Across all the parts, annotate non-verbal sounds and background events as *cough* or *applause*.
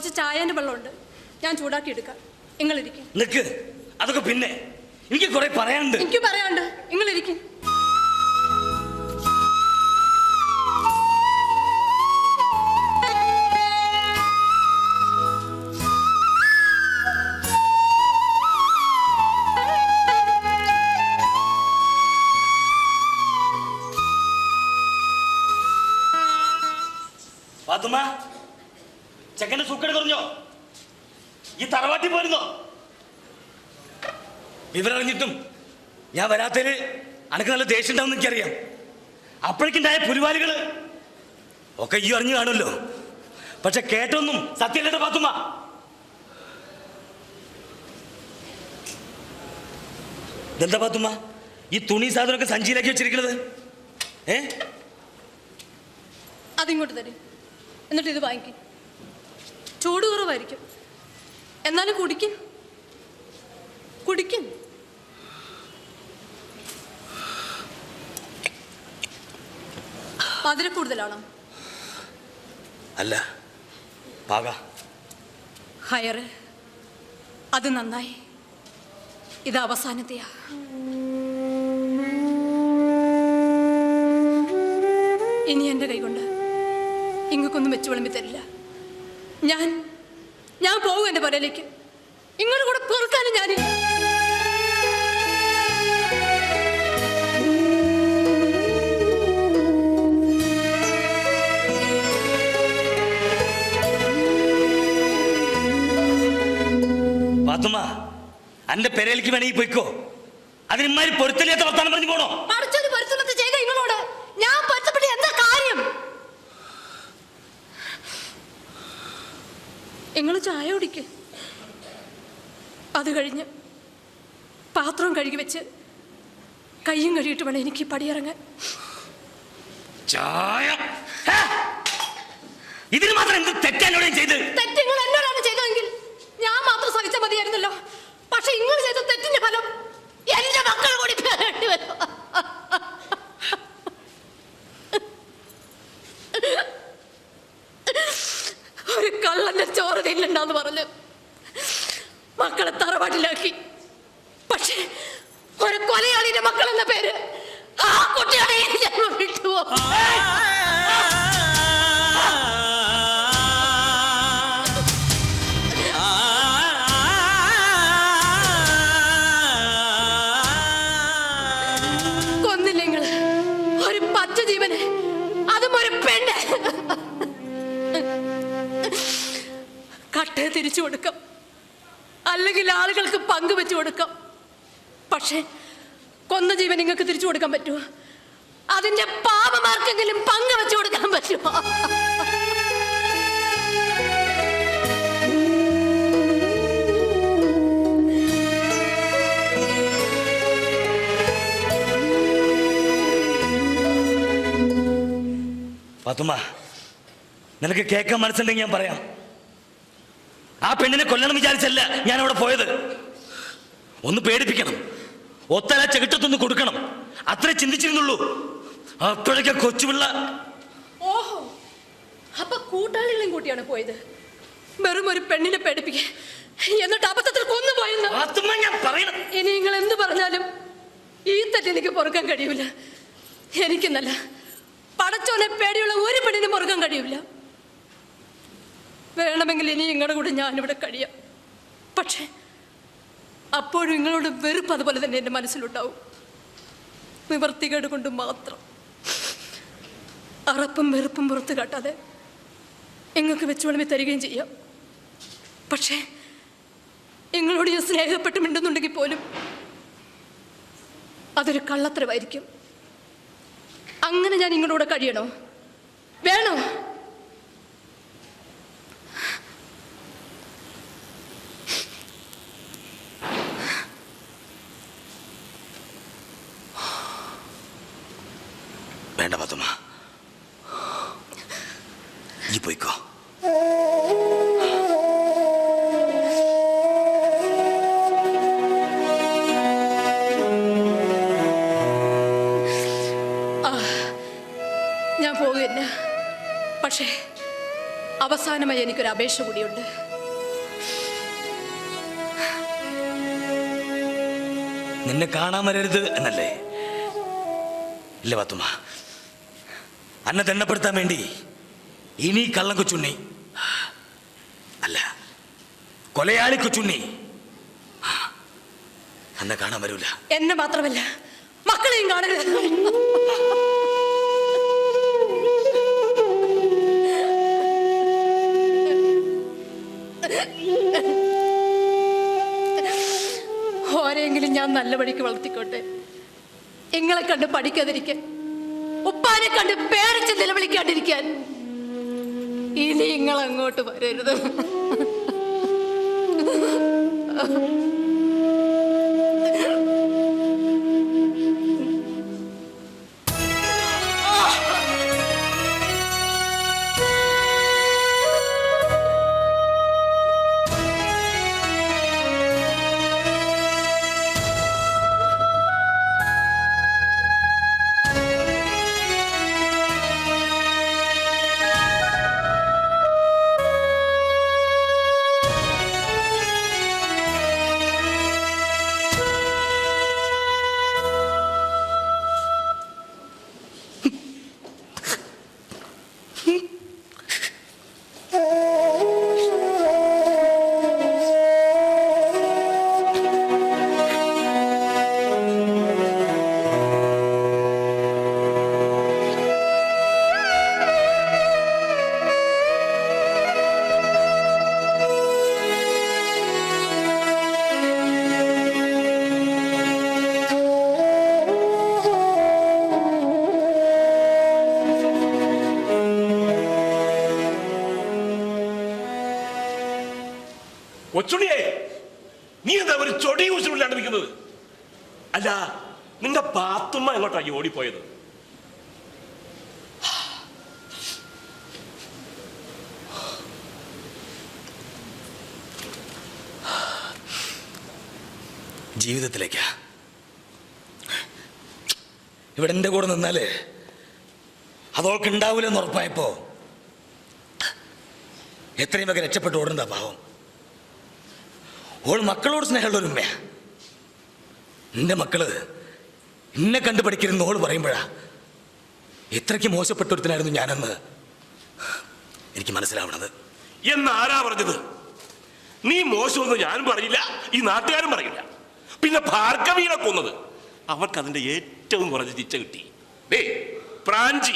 കുറച്ച് ചായന്റെ വെള്ളമുണ്ട്. ഞാൻ ചൂടാക്കി എടുക്കാം നിങ്ങളിരിക്കും. നിക്ക്. അതൊക്കെ പിന്നെ. എനിക്ക് കുറെ പറയാനുണ്ട്. എനിക്ക് പറയാണ്ട് ഞാൻ വരാത്തതിൽ അനക്ക് നല്ല ദേഷ്യം ഉണ്ടാവും എനിക്കറിയാം. അപ്പോഴേക്കുണ്ടായ പുലിവാലികൾ ഒക്കെ ഈ അറിഞ്ഞു കാണുമല്ലോ. പക്ഷെ കേട്ടൊന്നും സത്യല്ലേട്ട പാത്തുമ്മ. ഇതെന്താ പാത്തുമ്മ? ഈ തുണി സാധനമൊക്കെ സഞ്ചിയിലാക്കി വെച്ചിരിക്കുന്നത്. ഏ? അതിങ്ങോട്ട് തരും. എന്നിട്ട് ഇത് വാങ്ങിക്കും. ചൂട് കുറവായിരിക്കും എന്നാലും കുടിക്കും. കുടിക്കും. മധുര കൂടുതലാണോ? അല്ല. പാക. ഹയറ് അത് നന്നായി. ഇത് അവസാനത്തെയാ. ഇനി എന്റെ കൈകൊണ്ട് ഇങ്ങക്കൊന്നും വെച്ചു വിളമ്പി തരില്ല. ഞാൻ ഞാൻ പോകും എന്റെ പുരയിലേക്ക്. ഇങ്ങോട്ട് കൂടെ പെറുക്കാനും ഞാൻ അന്റെ പെരയിലേക്ക് വേണമെങ്കിൽ പോയിക്കോ. അതിന് ഇമാരി പൊരുത്തലിയാത്ത വർത്താനം പറഞ്ഞു പോണോ? ഞാൻ എന്താ കാര്യം? നിങ്ങൾ ചായ കുടിക്ക്. അത് കഴിഞ്ഞ് പാത്രം കഴുകി വെച്ച് കയ്യും കഴുകിയിട്ട് വേണം എനിക്ക് പടിയിറങ്ങാൻ. ചായ. ഇതിന് മാത്രം എന്ത് തെറ്റാനോടെ ചെയ്ത്? തെറ്റ് നിങ്ങൾ എന്നോടാണ് ചെയ്തതെങ്കിൽ ഞാൻ മാത്രം സഹിച്ചാൽ മതിയായിരുന്നല്ലോ. പക്ഷെ നിങ്ങൾ ചെയ്ത തെറ്റിന്റെ ഫലം എന്റെ മക്കൾ കൂടി പേരേണ്ടി വരും. ഒരു കള്ളന്റെ ചോറ് തിന്നണ്ടെന്ന് പറഞ്ഞ് മക്കളെ തറവാട്ടിലാക്കി. അല്ലെങ്കിൽ ആളുകൾക്ക് പങ്കുവെച്ചു കൊടുക്കാം. പക്ഷേ കൊന്ന ജീവൻ നിങ്ങൾക്ക് തിരിച്ചു കൊടുക്കാൻ പറ്റുമോ? അതിന്റെ പാപമാർക്കെങ്കിലും പങ്കുവെച്ചു കൊടുക്കാൻ പറ്റുമോ? പതുമ നിനക്ക് കേൾക്കാൻ മനസ്സുണ്ടെങ്കിൽ ഞാൻ പറയാം. ആ പെണ്ണിനെ കൊല്ലണം വിചാരിച്ചല്ല ഞാൻ അവിടെ പോയത്. ഒന്ന് പേടിപ്പിക്കണം. ഒത്തല ചെകിട്ടത്തൊന്ന് കൊടുക്കണം. അത്രേ ചിന്തിച്ചിരുന്നുള്ളൂ. അപ്പോഴൊക്കെ കൊച്ചുപിള്ള ഓഹോ. അപ്പൊ കൂട്ടാളികളും കൂട്ടിയാണ് പോയത്. വെറും ഒരു പെണ്ണിനെ പേടിപ്പിക്കാൻ. എന്നിട്ട് അബദ്ധത്തിൽ കൊന്നുപോയെന്ന് ഞാൻ പറയണം. ഇനി നിങ്ങൾ എന്ത് പറഞ്ഞാലും ഈ തെറ്റ് എനിക്ക് പൊറുക്കാൻ കഴിയൂല. എനിക്കെന്നല്ല. പടച്ചോനെ പേടിയുള്ള ഒരു പെണ്ണിനും പൊറുക്കാൻ കഴിയൂല. വേണമെങ്കിൽ ഇനി നിങ്ങളുടെ കൂടെ ഞാനിവിടെ കഴിയാം. പക്ഷേ അപ്പോഴും നിങ്ങളോട് വെറുപ്പ് അതുപോലെ തന്നെ എന്റെ മനസ്സിലുണ്ടാവും. നിവർത്തികേട് കൊണ്ട് മാത്രം. അറപ്പും വെറുപ്പും പുറത്ത് കാട്ടാതെ നിങ്ങൾക്ക് വെച്ച് വിളമ്പി തരികയും ചെയ്യാം. പക്ഷേ നിങ്ങളോട് ഞാൻ സ്നേഹപ്പെട്ട് മിണ്ടുന്നുണ്ടെങ്കിൽ പോലും അതൊരു കള്ളത്തരമായിരിക്കും. അങ്ങനെ ഞാൻ നിങ്ങളുടെ കഴിയണോ? വേണോ? വേണ്ട പാത്തുമ്മ ഈ പോയിക്കോ. ഞാൻ പോവുകയില്ല അവസാനമായി എനിക്കൊരു അപേക്ഷ കൂടിയുണ്ട്. നിന്നെ കാണാൻ വരരുത് എന്നല്ലേ? ഇല്ല പാത്തുമ്മ അന്നെ തെണ്ണപ്പെടുത്താൻ വേണ്ടി ഇനി കള്ളം കൊച്ചുണ്ണി. അല്ല കൊലയാളി കൊച്ചുണ്ണി. അന്നെ കാണാൻ വരൂല. എന്നെ മാത്രമല്ല മക്കളെയും കാണരുത്. ഓരെങ്കിലും ഞാൻ നല്ല വഴിക്ക് വളർത്തിക്കോട്ടെ. നിങ്ങളെ കണ്ട് പഠിക്കാതിരിക്കാൻ ഉപ്പാനെ കണ്ട് പേടിച്ച് നിലവിളിക്കാണ്ടിരിക്കാൻ. ഇനി നിങ്ങൾ അങ്ങോട്ട് വരരുത്. കൊച്ചുണിയെ നീ എന്താ ഒരു ചൊടി കുറിച്ചില്ലാണ്ട് നിൽക്കുന്നത് അല്ല നിന്റെ പാത്തുമ്മ എങ്ങോട്ടാ ഓടിപ്പോയത്? ജീവിതത്തിലേക്കാ. ഇവിടെ എന്റെ കൂടെ നിന്നാൽ അതോൾക്ക് ഉറപ്പായപ്പോ എത്രയും വേഗം രക്ഷപ്പെട്ട് ഓടുന്നതാ പാവം. ഓൾ മക്കളോട് സ്നേഹമുള്ള ഒരു ഉമ്മയാ. എന്റെ മക്കൾ എന്നെ കണ്ടു ഓൾ പറയുമ്പോഴാ ഇത്രയ്ക്ക് മോശപ്പെട്ട ഒരുത്തനായിരുന്നു ഞാനെന്ന് എനിക്ക് മനസ്സിലാവണത്. എന്ന് ആരാ പറഞ്ഞത്? നീ മോശമെന്ന് ഞാനും പറയില്ല ഈ നാട്ടുകാരും പറയില്ല. പിന്നെ ഭാർഗവീനെ കൊന്നത്. അവർക്ക് അതിന്റെ ഏറ്റവും കുറഞ്ഞ ചിച്ച കിട്ടി. ദേ പ്രാഞ്ചി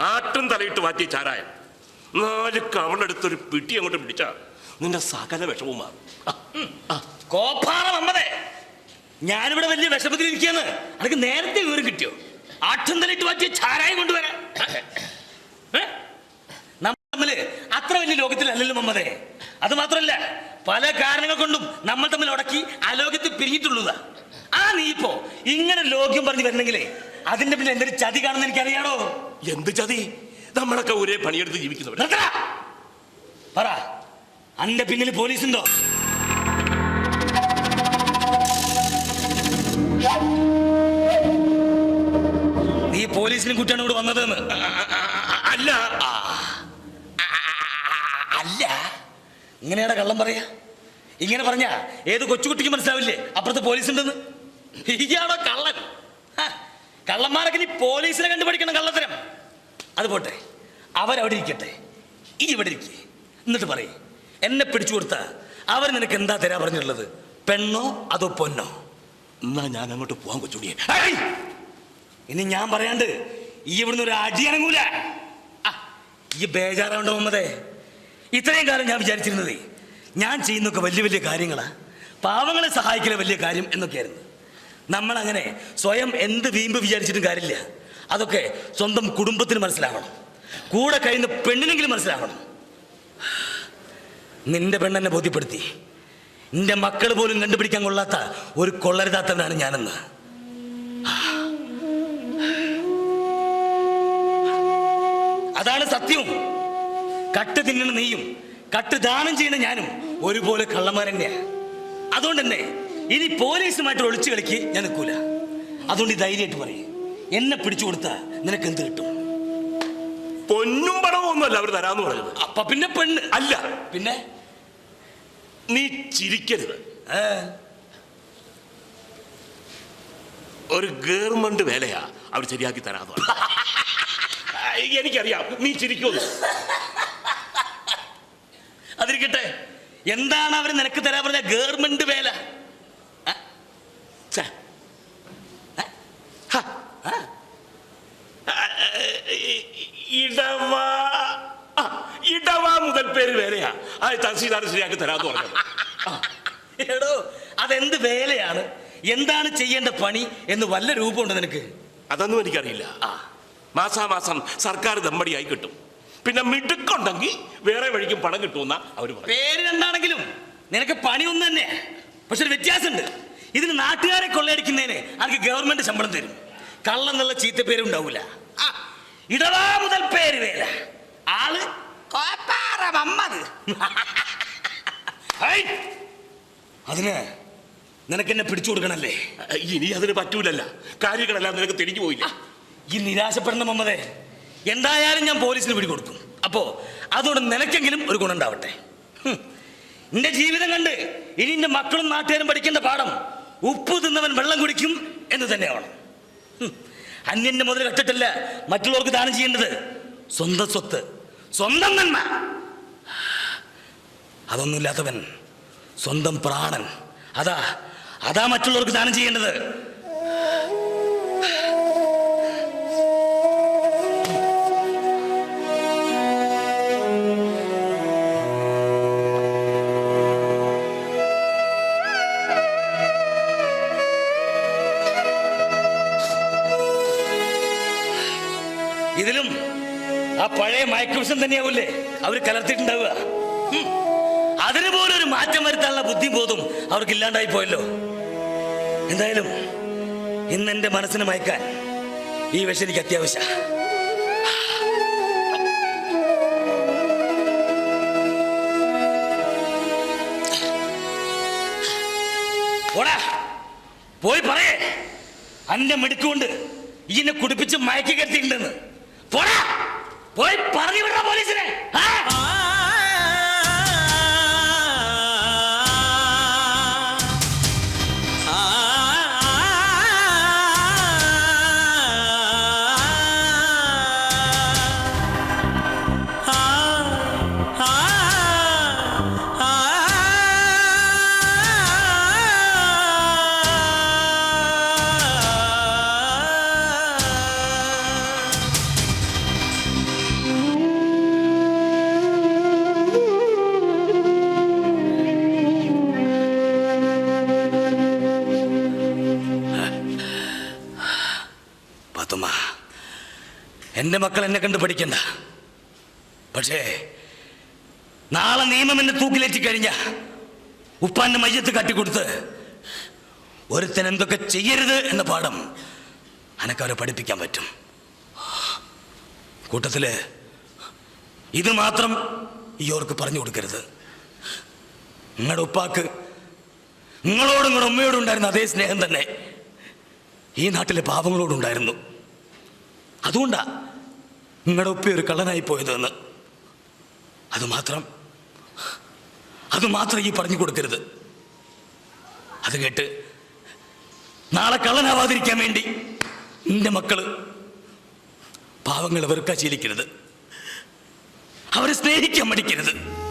ആട്ടും തലയിട്ട് മാറ്റിയ ചാരായം. നാല് കവളെടുത്തൊരു പിടി അങ്ങോട്ട് പിടിച്ചാ നിന്റെ സകല വിഷമവും മാറും. കോപ്പാറ വന്നതേ ഞാനിവിടെ വലിയ വിഷമത്തിൽ ഇരിക്കുകയെന്ന് അനക്ക് നേരത്തെ വിവരം കിട്ടിയോ? ആട്ടും തലയിട്ട് മാറ്റിയ ചാരായം കൊണ്ടുവരാൻ. നമ്മൾ തമ്മിൽ അത്ര വലിയ ലോകത്തിലല്ലല്ലോ മമ്മതേ അത് മാത്രമല്ല പല കാരണങ്ങൾ കൊണ്ടും നമ്മൾ തമ്മിൽ ഉടക്കി അലോകത്തിൽ പിരിഞ്ഞിട്ടുള്ളതാ. ആ നീ ഇപ്പോ ഇങ്ങനെ ലോക്യം പറഞ്ഞു വരണമെങ്കിലേ അതിന്റെ പിന്നെ എന്തൊരു ചതി കാണുന്ന എനിക്കറിയാടോ? എന്ത് ചതി? നമ്മളൊക്കെ ഒരേ പണിയെടുത്ത് ജീവിക്കുന്നവർ. പറ. അന്റെ പിന്നിൽ പോലീസുണ്ടോ? നീ പോലീസിനും കുട്ടിയാണ് ഇവിടെ വന്നതെന്ന്. അല്ല. അല്ല. ഇങ്ങനെയാണ് കള്ളം പറയാ. ഇങ്ങനെ പറഞ്ഞ ഏത് കൊച്ചുകുട്ടിക്ക് മനസ്സിലാവില്ലേ? അപ്പുറത്ത് പോലീസ് ഉണ്ടെന്ന് ഇയാണോ കള്ളൻ കള്ളന്മാരൊക്കെ നീ പോലീസിനെ കണ്ടുപിടിക്കണം കള്ളത്തരം. അത് പോട്ടെ. അവരവിടെ ഇരിക്കട്ടെ. ഇനി ഇവിടെ ഇരിക്കേ. എന്നിട്ട് പറയേ. എന്നെ പിടിച്ചു കൊടുത്ത. അവർ നിനക്ക് എന്താ തരാ പറഞ്ഞുള്ളത്? പെണ്ണോ അതോ പൊന്നോ? എന്നാ ഞാൻ അങ്ങോട്ട് പോവാൻ കൊച്ചുടിയെ! ഇനി ഞാൻ പറയാണ്ട് ഈ ഇവിടുന്ന് ഒരു അടി അനങ്ങൂല. ആ, ഈ ബേജാറാവണ്ട മുമ്പതേ ഇത്രയും കാലം ഞാൻ വിചാരിച്ചിരുന്നതേ ഞാൻ ചെയ്യുന്നൊക്കെ വലിയ വലിയ കാര്യങ്ങളാ. പാവങ്ങളെ സഹായിക്കല വലിയ കാര്യം എന്നൊക്കെയായിരുന്നു. നമ്മളങ്ങനെ സ്വയം എന്ത് വീമ്പ് വിചാരിച്ചിട്ടും കാര്യമില്ല. അതൊക്കെ സ്വന്തം കുടുംബത്തിന് മനസ്സിലാവണം. കൂടെ കഴിയുന്ന പെണ്ണിനെങ്കിലും മനസ്സിലാവണം. നിന്റെ പെണ്ണെന്നെ ബോധ്യപ്പെടുത്തി. നിന്റെ മക്കൾ പോലും കണ്ടുപിടിക്കാൻ കൊള്ളാത്ത ഒരു കൊള്ളരുതാത്തവനാണ് ഞാനെന്ന്. അതാണ് സത്യവും കട്ട് തിന്നണ നീയും കട്ട് ദാനം ചെയ്യുന്ന ഞാനും ഒരുപോലെ കള്ളന്മാർ തന്നെയാ അതുകൊണ്ട് തന്നെ ഇനി പോലീസുമായിട്ട് ഒളിച്ചു കളിക്ക് ഞാൻ നിൽക്കൂല. അതുകൊണ്ട് ധൈര്യമായിട്ട് പറയും. എന്നെ പിടിച്ചു കൊടുത്താൽ നിനക്ക് എന്ത് കിട്ടും? പൊന്നും പണവും ഒന്നുമല്ല അവർ തരാന്ന് പറഞ്ഞത്. അപ്പൊ പിന്നെ പെണ്ണ്. അല്ല. പിന്നെ? നീ ചിരിക്കരുത്. ഒരു ഗവൺമെന്റ് വേലയാ അവർ ശരിയാക്കി തരാന്ന് പറഞ്ഞു *laughs* എനിക്കറിയാം. നീ ചിരിക്കുന്നു അതിരിക്കട്ടെ. എന്താണ് അവർ നിനക്ക് തരാൻ പറഞ്ഞ ഗവൺമെന്റ് വേല ഛെ. ഹ. ആ, ആ, ഇ- ഇടവ ആ, ഇടവ മുതൽ പേര് വേലയാ ആ തഹസീൽദാർ ശരിയാക്കി തരാന്ന് പറഞ്ഞത് *laughs* എടോ അതെന്ത് വേലയാണ്? എന്താണ് ചെയ്യേണ്ട പണി എന്ന് വല്ല രൂപമുണ്ട് നിനക്ക്? അതൊന്നും എനിക്കറിയില്ല. ആ. മാസാമാസം സർക്കാർ ദമ്പടിയായി കിട്ടും. പിന്നെ മിടുക്കുണ്ടെങ്കിൽ വേറെ വഴിക്കും പണം കിട്ടുമെന്ന അവർ പേര് രണ്ടാണെങ്കിലും നിനക്ക് പണി ഒന്നു തന്നെ. പക്ഷെ ഒരു വ്യത്യാസമുണ്ട്. ഇതിന് നാട്ടുകാരെ കൊള്ളയടിക്കുന്നതിന് അവർക്ക് ഗവൺമെന്റ് ശമ്പളം തരും. കള്ളെന്നുള്ള ചീത്ത പേരും ഇടവാ മുതൽ പേര് വേല. ആൾ കോപ്പാറ മമ്മത് ഹൈ! അതിന് നിനക്ക് എന്നെ പിടിച്ചു കൊടുക്കണല്ലേ? ഇനി അതിന് പറ്റൂലല്ല. കാര്യങ്ങളെല്ലാം നിനക്ക് തിരിഞ്ഞു പോയില്ല? ഈ നിരാശപ്പെടുന്ന മമ്മതേ എന്തായാലും ഞാൻ പോലീസിന് പിടികൊടുക്കും. അപ്പോ അതുകൊണ്ട് നിനക്കെങ്കിലും ഒരു ഗുണം ഉണ്ടാവട്ടെ. ഹും. നിന്റെ ജീവിതം കണ്ട് ഇനി നിന്റെ മക്കളും നാട്ടുകാരും പഠിക്കേണ്ട പാഠം ഉപ്പ് തിന്നവൻ വെള്ളം കുടിക്കും എന്ന് തന്നെയാണ് അന്യന്റെ മുതൽ കട്ടിട്ടില്ല മറ്റുള്ളവർക്ക് ദാനം ചെയ്യേണ്ടത് സ്വന്തം സ്വത്ത്. സ്വന്തം നന്മ. അതൊന്നുമില്ലാത്തവൻ സ്വന്തം പ്രാണൻ. അതാ അതാ മറ്റുള്ളവർക്ക് ദാനം ചെയ്യേണ്ടത്. മയക്കുവിഷം തന്നെയാവൂലേ അവർ കലർത്തിയിട്ടുണ്ടാവുക. അതിനുപോലൊരു അതിന് പോലും ഒരു മാറ്റം വരുത്താനുള്ള ബുദ്ധി ബോധം അവർക്ക് ഇല്ലാണ്ടായി പോയല്ലോ. എന്തായാലും ഇന്ന് എന്റെ മനസ്സിന് മയക്കാൻ ഈ വിഷം എനിക്ക് അത്യാവശ്യ. പോടാ. പോയി പറയേ. അന്റെ മിടുക്കുകൊണ്ട് ഇന്നെ കുടിപ്പിച്ച് മയക്കി കെട്ടിയിട്ടുണ്ടെന്ന്. പോടാ. പോയി പറഞ്ഞു വിട പോലീസിനെ. എന്റെ മക്കൾ എന്നെ കണ്ട് പഠിക്കണ്ട പക്ഷേ നാളെ നിയമം എന്നെ തൂക്കിലേറ്റി കഴിഞ്ഞ ഉപ്പാന്റെ മയ്യത്ത് കാട്ടിക്കൊടുത്ത് ഒരുത്തൻ എന്തൊക്കെ ചെയ്യരുത് എന്ന പാഠം അനക്കവരെ പഠിപ്പിക്കാൻ പറ്റും. കൂട്ടത്തിൽ ഇത് മാത്രം ഈ ഓർക്ക് പറഞ്ഞു കൊടുക്കരുത്. നിങ്ങളുടെ ഉപ്പാക്ക് നിങ്ങളോടും നിങ്ങളുടെ ഉമ്മയോടും ഉണ്ടായിരുന്ന അതേ സ്നേഹം തന്നെ ഈ നാട്ടിലെ പാവങ്ങളോടുണ്ടായിരുന്നു അതുകൊണ്ടാ നിങ്ങളുടെ ഉപ്പി ഒരു കള്ളനായി പോയതെന്ന്. അത് മാത്രം അത് മാത്രം ഈ പറഞ്ഞു കൊടുക്കരുത്. അത് കേട്ട് നാളെ കള്ളനാവാതിരിക്കാൻ വേണ്ടി നിന്റെ മക്കൾ പാവങ്ങൾ വെറുക്കാ ശീലിക്കരുത്. അവരെ സ്നേഹിക്കാൻ മടിക്കരുത്.